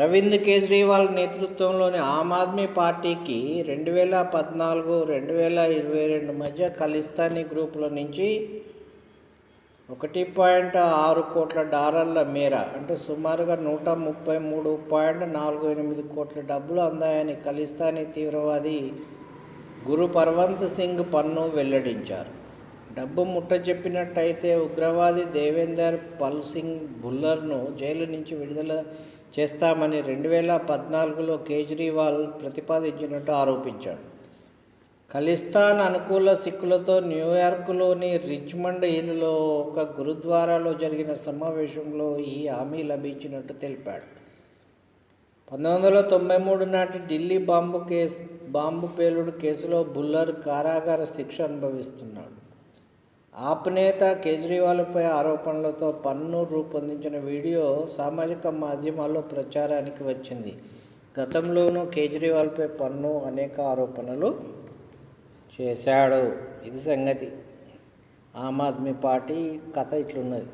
అరవింద్ కేజ్రీవాల్ నేతృత్వంలోని ఆమ్ ఆద్మీ పార్టీకి రెండు వేల పద్నాలుగు రెండు వేల ఇరవై రెండు మధ్య ఖలిస్తానీ గ్రూపుల నుంచి ఒకటి పాయింట్ ఆరు కోట్ల డాలర్ల మేర అంటే సుమారుగా నూట ముప్పై మూడు పాయింట్ నాలుగు ఎనిమిది కోట్ల డబ్బులు అందాయని ఖలిస్తానీ తీవ్రవాది గురు పర్వంత్ సింగ్ పన్ను వెల్లడించారు. డబ్బు ముట్ట చెప్పినట్టయితే ఉగ్రవాది దేవేందర్ పల్ సింగ్ భుల్లర్ను జైలు నుంచి విడుదల చేస్తామని రెండు వేల పద్నాలుగులో కేజ్రీవాల్ ప్రతిపాదించినట్టు ఆరోపించాడు. ఖలిస్తాన్ అనుకూల సిక్కులతో న్యూయార్క్లోని రిచ్మండ్ హిల్లో ఒక గురుద్వారాలో జరిగిన సమావేశంలో ఈ హామీ లభించినట్టు తెలిపాడు. పంతొమ్మిది వందల తొంభై మూడు నాటి ఢిల్లీ బాంబు కేసు బాంబు పేలుడు కేసులో బుల్లర్ కారాగార శిక్ష అనుభవిస్తున్నాడు. ఆప్ నేత కేజ్రీవాల్పై ఆరోపణలతో పన్ను రూపొందించిన వీడియో సామాజిక మాధ్యమాల్లో ప్రచారానికి వచ్చింది. గతంలోనూ కేజ్రీవాల్పై పన్ను అనేక ఆరోపణలు చేశాడు. ఇది సంగతి. ఆమ్ ఆద్మీ పార్టీ కథ ఇట్లున్నది.